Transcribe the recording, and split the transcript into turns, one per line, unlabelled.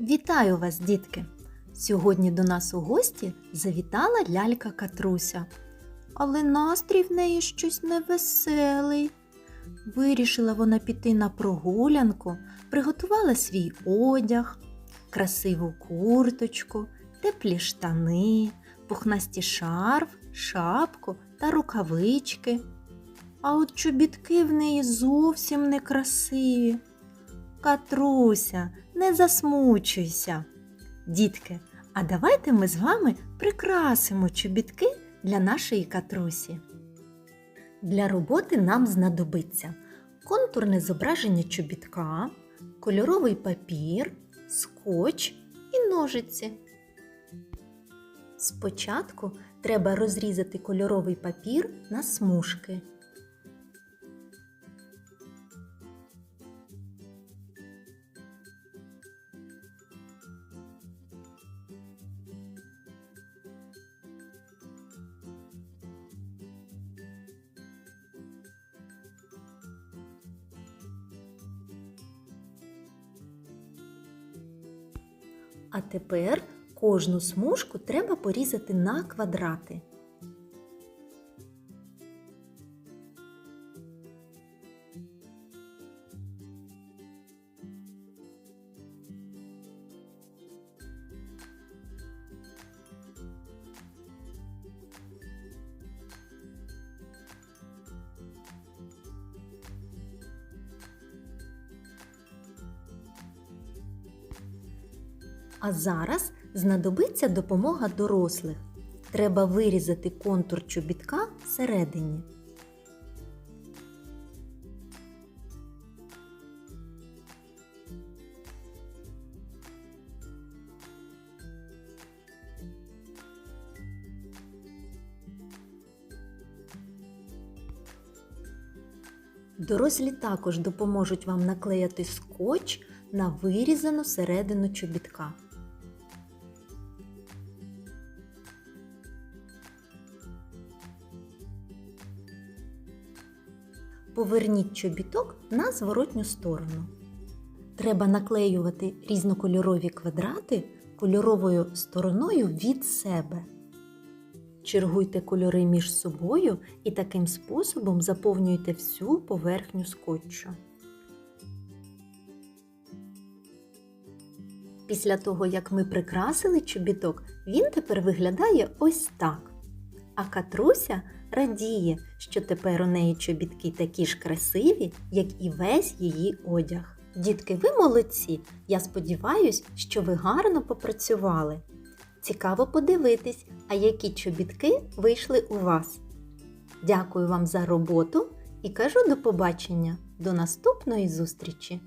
Вітаю вас, дітки! Сьогодні до нас у гості завітала лялька Катруся. Але настрій в неї щось невеселий. Вирішила вона піти на прогулянку, приготувала свій одяг, красиву курточку, теплі штани, пухнасті шарф, шапку та рукавички. А от чобітки в неї зовсім не красиві. Катруся, не засмучуйся. Дітки, а давайте ми з вами прикрасимо чобітки для нашої катрусі. Для роботи нам знадобиться контурне зображення чобітка, кольоровий папір, скотч і ножиці. Спочатку треба розрізати кольоровий папір на смужки. А тепер кожну смужку треба порізати на квадрати. А зараз знадобиться допомога дорослих. Треба вирізати контур чобітка всередині. Дорослі також допоможуть вам наклеяти скотч на вирізану середину чобітка. Поверніть чобіток на зворотню сторону. Треба наклеювати різнокольорові квадрати кольоровою стороною від себе. Чергуйте кольори між собою і таким способом заповнюйте всю поверхню скотчу. Після того, як ми прикрасили чобіток, він тепер виглядає ось так. А Катруся радіє, що тепер у неї чобітки такі ж красиві, як і весь її одяг. Дітки, ви молодці! Я сподіваюсь, що ви гарно попрацювали. Цікаво подивитись, а які чобітки вийшли у вас. Дякую вам за роботу і кажу до побачення, до наступної зустрічі!